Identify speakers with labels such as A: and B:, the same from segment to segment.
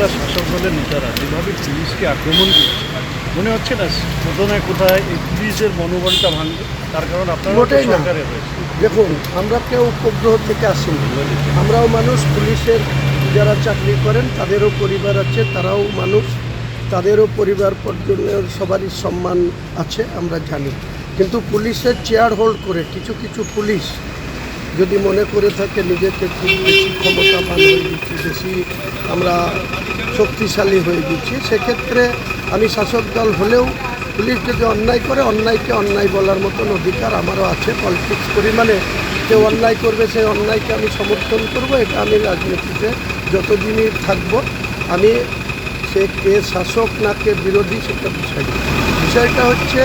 A: শাসক দলের নেতারা যেভাবে পুলিশকে আক্রমণ করছে মনে হচ্ছে না কোথায় কোথায় এই পুলিশের মনোবলটা ভাঙবে? তার কারণ আপনারা সরকারে
B: দেখুন আমরা কেউ উপগ্রহ থেকে আসিনি। আমরাও মানুষ পুলিশের যারা চাকরি করেন তাদেরও পরিবার আছে তারাও মানুষ তাদেরও পরিবার পর্যন্ত সবারই সম্মান আছে আমরা জানি। কিন্তু পুলিশের চেয়ার হোল্ড করে কিছু কিছু পুলিশ যদি মনে করে থাকে নিজেকে খুব বেশি ক্ষমতাবান হয়ে গেছি, বেশি আমরা শক্তিশালী হয়ে গেছি, সেক্ষেত্রে আমি শাসক দল হলেও পুলিশ যদি অন্যায় করে, অন্যায়কে অন্যায় বলার মতন অধিকার আমারও আছে। পলিটিক্স পরিমাণে কেউ অন্যায় করবে, সেই অন্যায়কে আমি সমর্থন করব, এটা আমি রাজনীতিতে যতদিনই থাকব, আমি সে কে শাসক না কে বিরোধী, সেটা বিষয় বিষয়টা হচ্ছে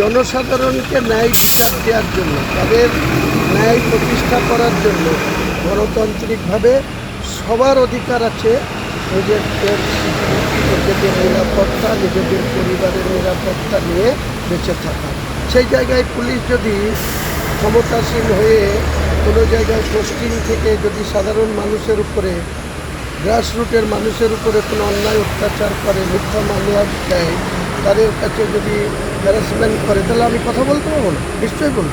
B: জনসাধারণকে ন্যায় বিচার দেওয়ার জন্য, তাদের ন্যায় প্রতিষ্ঠা করার জন্য গণতান্ত্রিকভাবে সবার অধিকার আছে নিজেদের নিজেদের নিরাপত্তা, নিজেদের পরিবারের নিরাপত্তা নিয়ে বেঁচে থাকা। সেই জায়গায় পুলিশ যদি ক্ষমতাসীন হয়ে কোনো জায়গায় পোস্টিং থেকে যদি সাধারণ মানুষের উপরে, গ্রাসরুটের মানুষের উপরে কোনো অন্যায় অত্যাচার করে, মিথ্যা মামলা দেয়, তাদের কাছে যদি হ্যারাসমেন্ট করে তাহলে আমি কথা বলতে পারব না? নিশ্চয়ই বলব।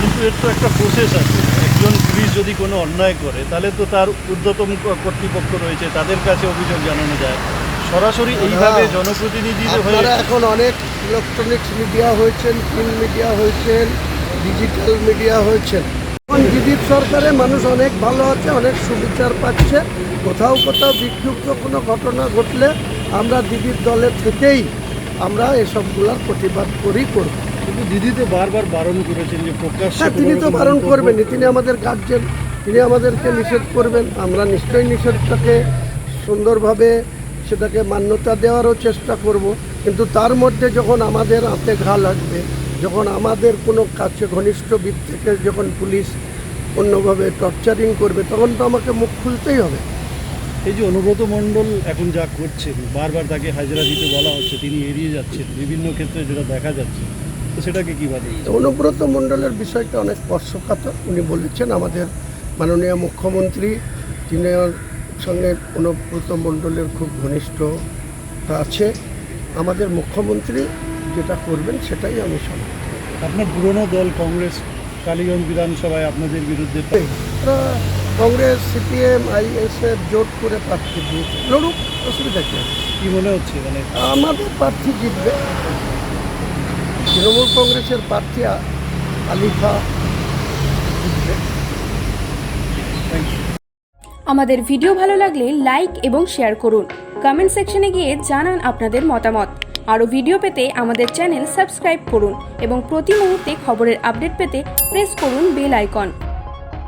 A: কিন্তু এর তো একটা প্রসেস আছে। একজন পুলিশ যদি কোনো অন্যায় করে তাহলে তো তার ঊর্ধ্বতম কর্তৃপক্ষ রয়েছে তাদের কাছে অভিযোগ জানানো যায়। সরাসরি এইভাবে। জনপ্রতিনিধি
B: আপনারা এখন অনেক ইলেকট্রনিক্স মিডিয়া হয়েছেন প্রিন্ট মিডিয়া হয়েছেন ডিজিটাল মিডিয়া হয়েছেন। এখন দিদির সরকারে মানুষ অনেক ভালো আছে অনেক সুবিচার পাচ্ছে। কোথাও কোথাও বিক্ষুব্ধ কোনো ঘটনা ঘটলে আমরা দিদির দলে থেকেই আমরা এসবগুলার প্রতিবাদ করি করব।
A: কিন্তু দিদি তো বারবার বারণ করেছেন যে প্রকাশ্যে
B: হ্যাঁ তিনি তো বারণ করবেনই। তিনি আমাদের গার্জেন তিনি আমাদেরকে নিষেধ করবেন। আমরা নিশ্চয়ই নিষেধটাকে সুন্দরভাবে সেটাকে মান্যতা দেওয়ারও চেষ্টা করব। কিন্তু তার মধ্যে যখন আমাদের হাতে ঘা লাগবে যখন আমাদের কোনো কাছে ঘনিষ্ঠ বিদ থেকে যখন পুলিশ অন্যভাবে টর্চারিং করবে তখন তো আমাকে মুখ খুলতেই হবে।
A: এই যে অনুব্রত মণ্ডল এখন যা করছেন বারবার তাকে হাজিরা দিতে বলা হচ্ছে তিনি এড়িয়ে যাচ্ছেন বিভিন্ন ক্ষেত্রে যেটা দেখা যাচ্ছে তো সেটাকে কীভাবে
B: অনুব্রত মণ্ডলের বিষয়টা অনেক স্পর্শকাতর। উনি বলেছেন আমাদের মাননীয় মুখ্যমন্ত্রী তিনি সঙ্গে অনুব্রত মণ্ডলের খুব ঘনিষ্ঠতা আছে। আমাদের মুখ্যমন্ত্রী যেটা করবেন সেটাই আমি সমর্থন
A: আপনার পুরনো দল কংগ্রেস কালীগঞ্জ বিধানসভায় আপনাদের বিরুদ্ধে
B: কংগ্রেস সিপিএম আইএসএফ জোট করে প্রার্থী দিয়েছে। লড়ুক অসুবিধা কী
A: কি মনে হচ্ছে মানে?
B: আমাদের প্রার্থী জিতবে। তৃণমূল কংগ্রেসের প্রার্থী আলিফা জিতবে।
C: আমাদের ভিডিও ভালো লাগলে লাইক এবং শেয়ার করুন। কমেন্ট সেকশনে গিয়ে জানান আপনাদের মতামত। আরও ভিডিও পেতে আমাদের চ্যানেল সাবস্ক্রাইব করুন এবং প্রতি মুহূর্তে খবরের আপডেট পেতে প্রেস করুন বেল আইকন।